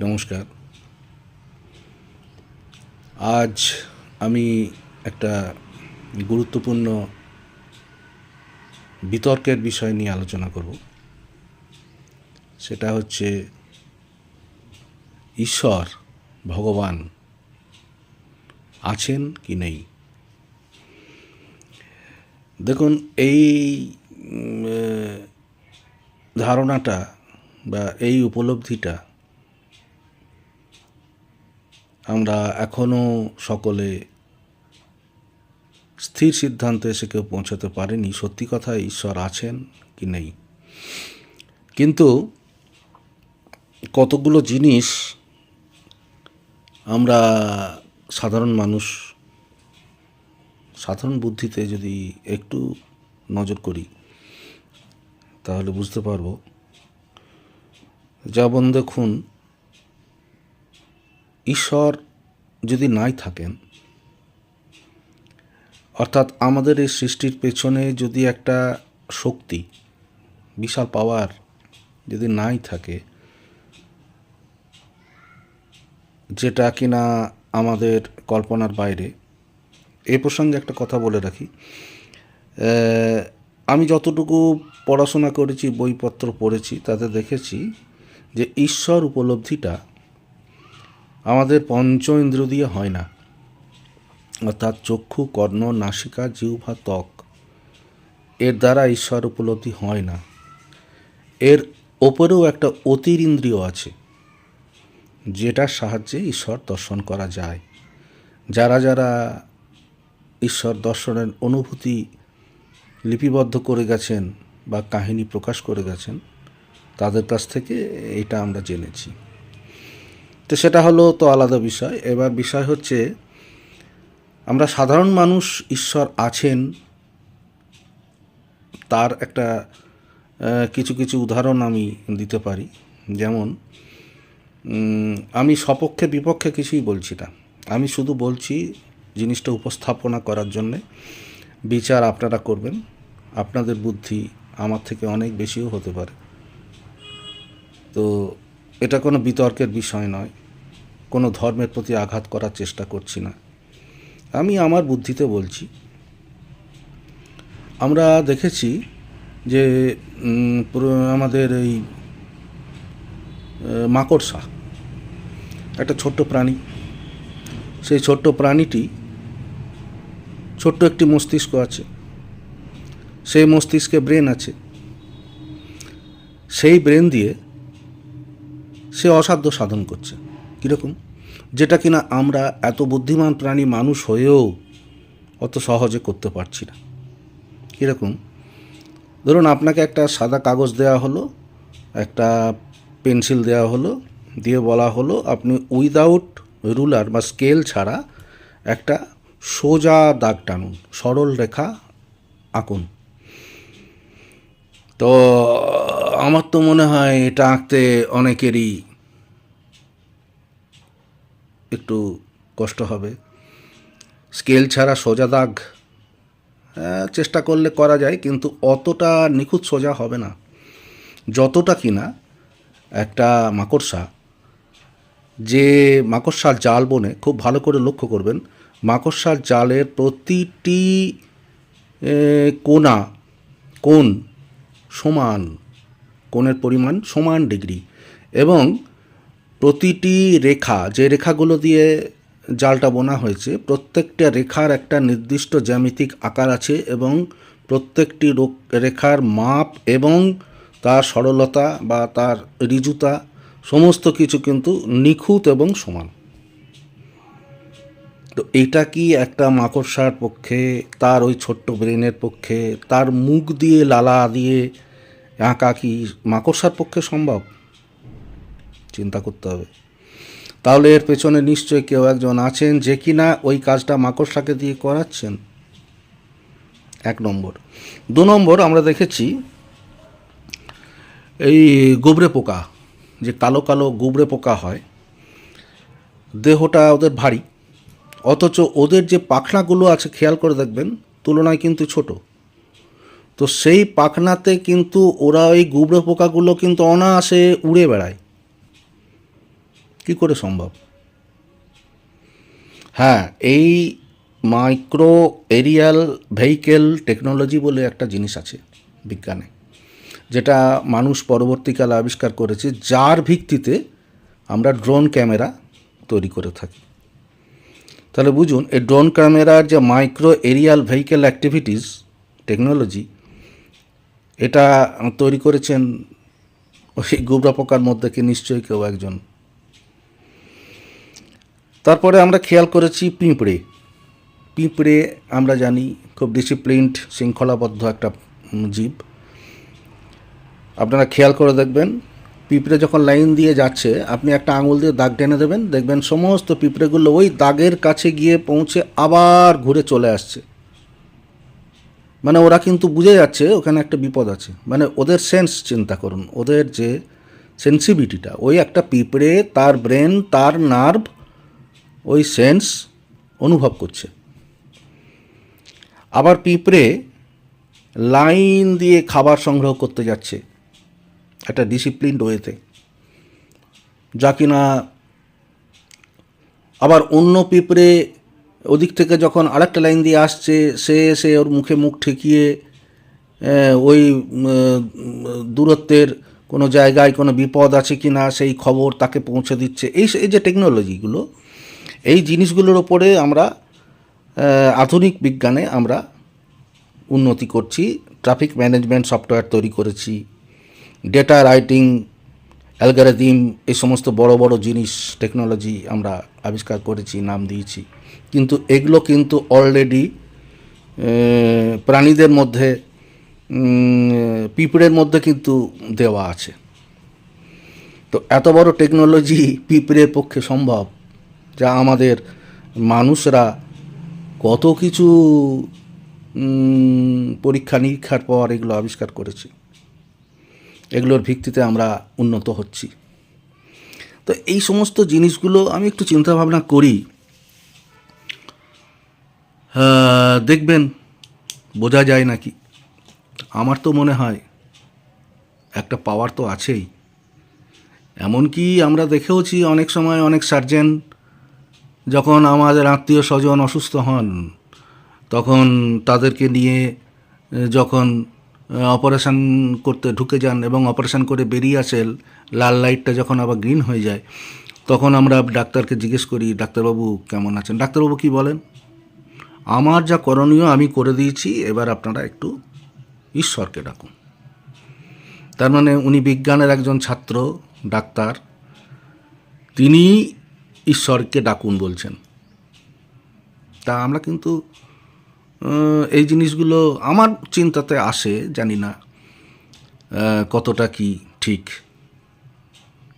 নমস্কার। আজ আমি একটা গুরুত্বপূর্ণ বিতর্কের বিষয় নিয়ে আলোচনা করব। সেটা হচ্ছে ঈশ্বর, ভগবান আছেন কি নেই? দেখুন, এই ধারণাটা বা এই উপলব্ধিটা আমরা এখনও সকলে স্থির সিদ্ধান্তে এসে কেউ পৌঁছাতে পারেনি। সত্যি কথা, ঈশ্বর আছেন কি নেই? কিন্তু কতগুলো জিনিস আমরা সাধারণ মানুষ, সাধারণ বুদ্ধিতে যদি একটু নজর করি, তাহলে বুঝতে পারব। যেমন দেখুন ঈশ্বর যদি নাই থাকেন, অর্থাৎ আমাদের এই সৃষ্টির পেছনে যদি একটা শক্তি, বিশাল পাওয়ার যদি নাই থাকে, যেটা কিনা আমাদের কল্পনার বাইরে, এ প্রসঙ্গে একটা কথা বলে রাখি। আমি যতটুকু পড়াশোনা করেছি, বইপত্র পড়েছি, তাতে দেখেছি যে ঈশ্বর উপলব্ধিটা আমাদের পঞ্চ ইন্দ্র দিয়ে হয় না। অর্থাৎ চক্ষু, কর্ণ, নাসিকা, জিহ্বা, ত্বক এর দ্বারা ঈশ্বর উপলব্ধি হয় না। এর ওপরেও একটা অতির ইন্দ্রিয় আছে, যেটার সাহায্যে ঈশ্বর দর্শন করা যায়। যারা যারা ঈশ্বর দর্শনের অনুভূতি লিপিবদ্ধ করে গেছেন বা কাহিনী প্রকাশ করে গেছেন, তাদের কাছ থেকে এটা আমরা জেনেছি। তো সেটা হলো তো আলাদা বিষয়। এবার বিষয় হচ্ছে, আমরা সাধারণ মানুষ ঈশ্বর আছেন, তার একটা কিছু কিছু উদাহরণ আমি দিতে পারি। যেমন আমি সপক্ষে বিপক্ষে কিছুই বলছি না। আমি শুধু বলছি জিনিসটা উপস্থাপনা করার জন্যে। বিচার আপনারা করবেন। আপনাদের বুদ্ধি আমার থেকে অনেক বেশিও হতে পারে। তো এটা কোনো বিতর্কের বিষয় নয়। কোনো ধর্মের প্রতি আঘাত করার চেষ্টা করছি না। আমি আমার বুদ্ধিতে বলছি। আমরা দেখেছি যে আমাদের এই মাকড়সা, একটা ছোট্ট প্রাণী। সেই ছোট্ট প্রাণীটি ছোট্ট একটি মস্তিষ্ক আছে। সেই মস্তিষ্কে ব্রেন আছে। সেই ব্রেন দিয়ে সে অসাধ্য সাধন করছে। কীরকম? যেটা কিনা আমরা এত বুদ্ধিমান প্রাণী মানুষ হয়েও অত সহজে করতে পারছি না। কীরকম? ধরুন আপনাকে একটা সাদা কাগজ দেওয়া হলো, একটা পেন্সিল দেওয়া হলো, দিয়ে বলা হলো আপনি উইদাউট রুলার বা স্কেল ছাড়া একটা সোজা দাগ টানুন, সরল রেখা আঁকুন। তো আমার তো মনে হয় এটা আঁকতে অনেকেরই একটু কষ্ট হবে। স্কেল ছাড়া সোজা দাগ চেষ্টা করলে করা যায়, কিন্তু অতটা নিখুঁত সোজা হবে না। যতটা কিনা একটা মাকড়সা, যে মাকড়সার জাল বনে খুব ভালো করে লক্ষ্য করবেন, মাকড়সার জালের প্রতিটি কোনা কোন সমান, কোণের পরিমাণ সমান ডিগ্রি এবং প্রতিটি রেখা, যে রেখাগুলো দিয়ে জালটা বোনা হয়েছে, প্রত্যেকটা রেখার একটা নির্দিষ্ট জ্যামিতিক আকার আছে এবং প্রত্যেকটি রেখার মাপ এবং তার সরলতা বা তার ঋজুতা সমস্ত কিছু কিন্তু নিখুঁত এবং সমান। তো এটা কি একটা মাকড়সার পক্ষে, তার ওই ছোট্ট ব্রেনের পক্ষে, তার মুখ দিয়ে, লালা দিয়ে আঁকা কি মাকড়সার পক্ষে সম্ভব? চিন্তা করতে হবে। তাহলে এর পেছনে নিশ্চয়ই কেউ একজন আছেন যে কিনা ওই কাজটা মাকড়সাকে দিয়ে করাচ্ছেন? এক নম্বর। দু নম্বর আমরা দেখেছি, এই গুবরে পোকা, যে কালো কালো গুবরে পোকা হয়, দেহটা ওদের ভারী, অথচ ওদের যে পাখনাগুলো আছে, খেয়াল করে দেখবেন, তুলনায় কিন্তু ছোট। তো সেই পাখনাতে কিন্তু ওরা ওই গুবরে পোকাগুলো কিন্তু অনায়াসে উড়ে বেড়ায়। কি করে সম্ভব? হ্যাঁ এই মাইক্রো এরিয়াল ভেহিকেল টেকনোলজি বলে একটা জিনিস আছে বিজ্ঞানে, যেটা মানুষ পরবর্তীকালে আবিষ্কার করেছে, যার ভিত্তিতে আমরা ড্রোন ক্যামেরা তৈরি করে থাকি। তাহলে বুঝুন, এই ড্রোন ক্যামেরার যে micro aerial vehicle activities technology এটা তৈরি করেছেন ওই গুবরা পোকার মধ্যে কি নিশ্চয়ই কেউ একজন তারপরে আমরা খেয়াল করেছি পিঁপড়ে। পিঁপড়ে আমরা জানি খুব ডিসিপ্লিনড শৃঙ্খলাবদ্ধ একটা জীব। আপনারা খেয়াল করে দেখবেন, পিঁপড়ে যখন লাইন দিয়ে যাচ্ছে, আপনি একটা আঙুল দিয়ে দাগ টেনে দেবেন, দেখবেন সমস্ত পিঁপড়েগুলো ওই দাগের কাছে গিয়ে পৌঁছে আবার ঘুরে চলে আসছে। মানে ওরা কিন্তু বুঝে যাচ্ছে ওখানে একটা বিপদ আছে। মানে ওদের সেন্স চিন্তা করুন, ওদের যে সেন্সিবিলিটিটা ওই একটা পিঁপড়ে, তার ব্রেন তার নার্ভ ওই সেন্স অনুভব করছে। আবার পিঁপড়ে লাইন দিয়ে খাবার সংগ্রহ করতে যাচ্ছে একটা ডিসিপ্লিন ওয়েতে যা কিনা আবার অন্য পিঁপড়ে ওদিক থেকে যখন আরেকটা লাইন দিয়ে আসছে, সে এসে ওর মুখে মুখ ঠেকিয়ে ওই দূরত্বের কোনো জায়গায় কোনো বিপদ আছে কি না সেই খবর তাকে পৌঁছে দিচ্ছে। এই এই যে টেকনোলজিগুলো এই জিনিসগুলোর ওপরে আমরা আধুনিক বিজ্ঞানে আমরা উন্নতি করছি ট্রাফিক ম্যানেজমেন্ট সফটওয়্যার তৈরি করেছি ডেটা রাইটিং অ্যালগারিদিম এই সমস্ত বড় বড় জিনিস টেকনোলজি আমরা আবিষ্কার করেছি, নাম দিয়েছি। কিন্তু এগুলো কিন্তু অলরেডি প্রাণীদের মধ্যে পিঁপড়ের মধ্যে কিন্তু দেওয়া আছে। তো এত বড় টেকনোলজি পিঁপড়ের পক্ষে সম্ভব? যা আমাদের মানুষরা কত কিছু পরীক্ষা নিরীক্ষার পর এগুলো আবিষ্কার করেছে। এগুলোর ভিত্তিতে আমরা উন্নত হচ্ছি। তো এই সমস্ত জিনিসগুলো আমি একটু চিন্তা ভাবনা করি দেখবেন, বোঝা যায় নাকি? আমার তো মনে হয়, একটা পাওয়ার তো আছেই। এমনকি আমরা দেখেওছি অনেক সময় অনেক সার্জেন যখন আমাদের আত্মীয় স্বজন অসুস্থ হন, তখন তাদেরকে নিয়ে, যখন অপারেশন করতে ঢুকে যান এবং অপারেশান করে বেরিয়ে আসেন, লাল লাইটটা যখন আবার গ্রিন হয়ে যায়, তখন আমরা ডাক্তারকে জিজ্ঞেস করি, ডাক্তারবাবু, কেমন আছেন? ডাক্তারবাবু কি বলেন? আমার যা করণীয় আমি করে দিয়েছি, এবার আপনারা একটু ঈশ্বরকে ডাকুন। তার মানে উনি বিজ্ঞানের একজন ছাত্র, ডাক্তার। তিনি ঈশ্বরকে ডাকুন বলছেন। তা আমরা কিন্তু এই জিনিসগুলো আমার চিন্তাতে আসে, জানি না কতটা কি ঠিক।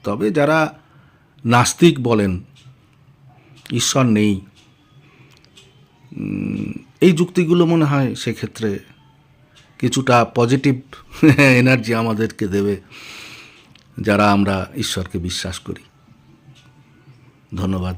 তবে যারা নাস্তিক বলেন, ঈশ্বর নেই এই যুক্তিগুলো মনে হয় সেক্ষেত্রে কিছুটা পজিটিভ এনার্জি আমাদেরকে দেবে, যারা আমরা ঈশ্বরকে বিশ্বাস করি। ধন্যবাদ।